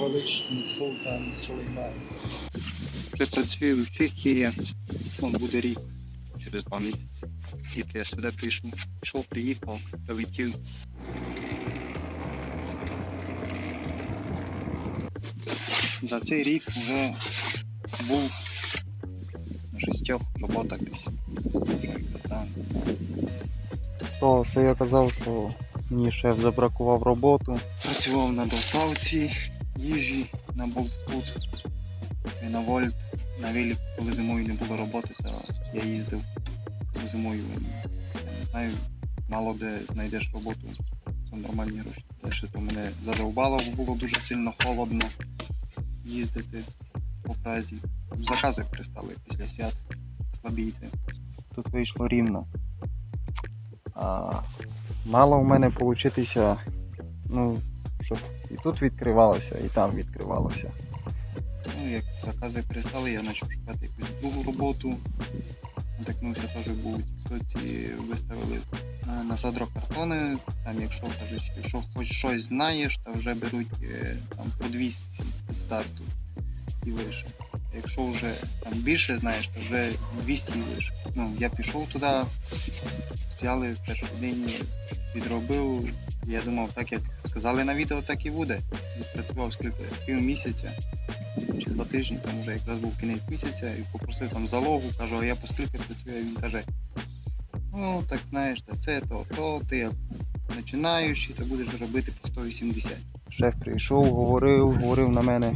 величний султан Сулейман. Вже працюю в Чехії, он буде рік через два місяці. Тільки я сюди прийшов, пішов, приїхав, прилетів. За цей рік вже був на шістьох роботах десь. То, що я казав, що мені шеф забракував роботу. Працював на доставці їжі, на болтфуд, і на вольт, на велик, коли зимою не було роботи, то я їздив зимою. Я не знаю, мало де знайдеш роботу за нормальні гроші. Перше то мене задовбало, було дуже сильно холодно їздити по празі. Закази пристали після свят слабіти. Тут вийшло рівно. А, мало у мене получитися, ну, щоб і тут відкривалося, і там відкривалося. Ну, як закази перестали, я почав шукати якусь другу роботу. Натикнувся теж був Тіктоці, виставили на, на садрокартони. Там, якщо кажуть, якщо хоч щось знаєш, то вже беруть е, там по 200 від старту і вище. Якщо вже там більше знаєш, то вже 200 і вище. Ну, я пішов туди, взяли перший день, відробив. Я думав, так як сказали на відео, так і буде. Відпрацював пів місяця чи два тижні, там вже якраз був кінець місяця, і попросив там залогу, кажу, а я по скільки працюю, він каже, ну так знаєш, та це, то, то, ти як починаючий, то будеш робити по 180. Шеф прийшов, говорив, говорив на мене.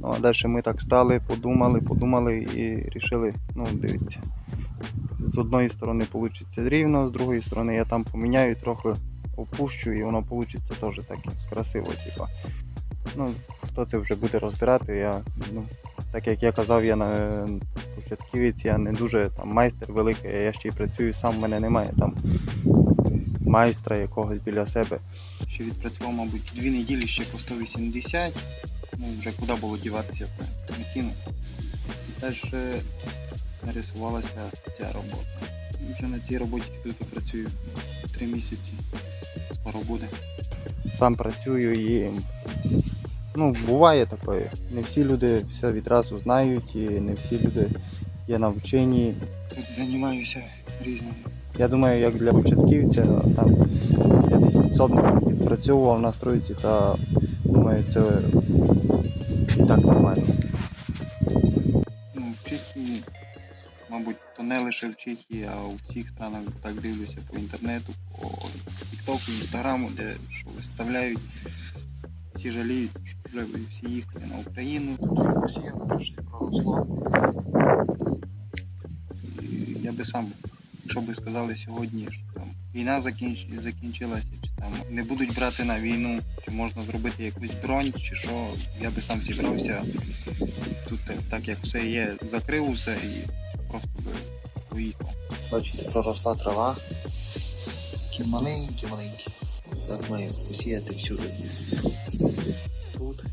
Ну а далі ми так стали, подумали, подумали і рішили, ну, дивіться. З одної сторони вийде рівно, з другої сторони я там поміняю, трохи опущу і воно вийде теж так красиво. Типа. Ну, хто це вже буде розбирати, я, ну, так як я казав, я на початківець, я не дуже там майстер великий, я ще й працюю сам, в мене немає там майстра якогось біля себе. Ще відпрацював, мабуть, дві неділі ще по 180, ну вже куди було діватися, не кинув. І далі нарисувалася ця робота. Вже на цій роботі скільки працюю? Три місяці. Скоро буде. сам працюю і ну, буває таке. Не всі люди все відразу знають і не всі люди є навчені. Тут займаюся різними. Я думаю, як для початківця, там я десь підсобником підпрацьовував на стройці та думаю, це і так нормально. Ну, в Чехії, мабуть, то не лише в Чехії, а у всіх странах так дивлюся по інтернету, по Тіктоку, Інстаграму, де що виставляють. Всі жаліють, що вже всі їхали на Україну. Росія вирішує православ'я. Я би сам, якщо би сказали сьогодні, що там війна закінч... закінчилася, чи там не будуть брати на війну, чи можна зробити якусь бронь, чи що, я би сам зібрався тут так, як все є, закрив усе і поїхав. Бачите, проросла трава. Такі маленькі, маленькі. Так має посіяти всюди. Тут.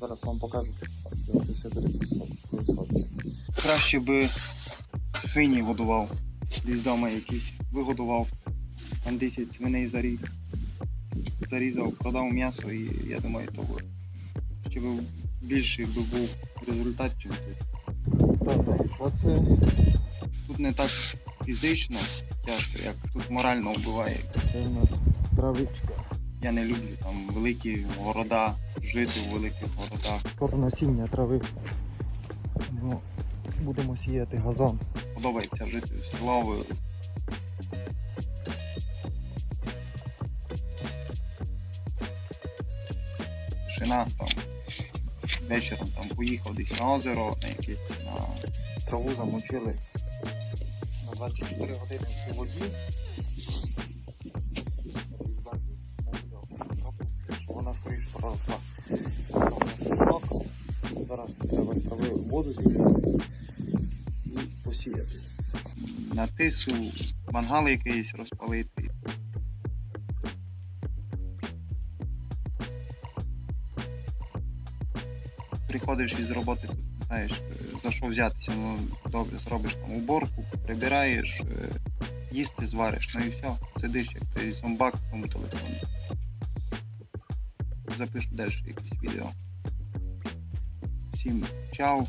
Зараз вам покажу, як це все буде происходити. Краще би свині годував, десь вдома якісь вигодував, там 10 свиней за рік. Зарізав, продав м'ясо і я думаю, того ще би більший би був результат, чим тут. Хто знає, що це? Тут не так фізично тяжко, як тут морально вбиває. Це у нас травичка. Я не люблю там великі города, жити у великих городах. Скоро насіння трави. Ну, будемо сіяти газон. Подобається жити в село. Шина там вечором там поїхав десь на озеро, на якесь на Траву замочили на 24 години в воді. Вона скоріше проросла. Там у нас пісок. Зараз треба з трави воду зібрати і посіяти. на тису, мангал якийсь розпалити. Приходиш із роботи, знаєш, е, за що взятися, ну добре, зробиш там уборку, прибираєш, е, їсти звариш, ну і все, сидиш, як ти зомбак в тому телефоні. запишу далі якісь відео. Всім чао,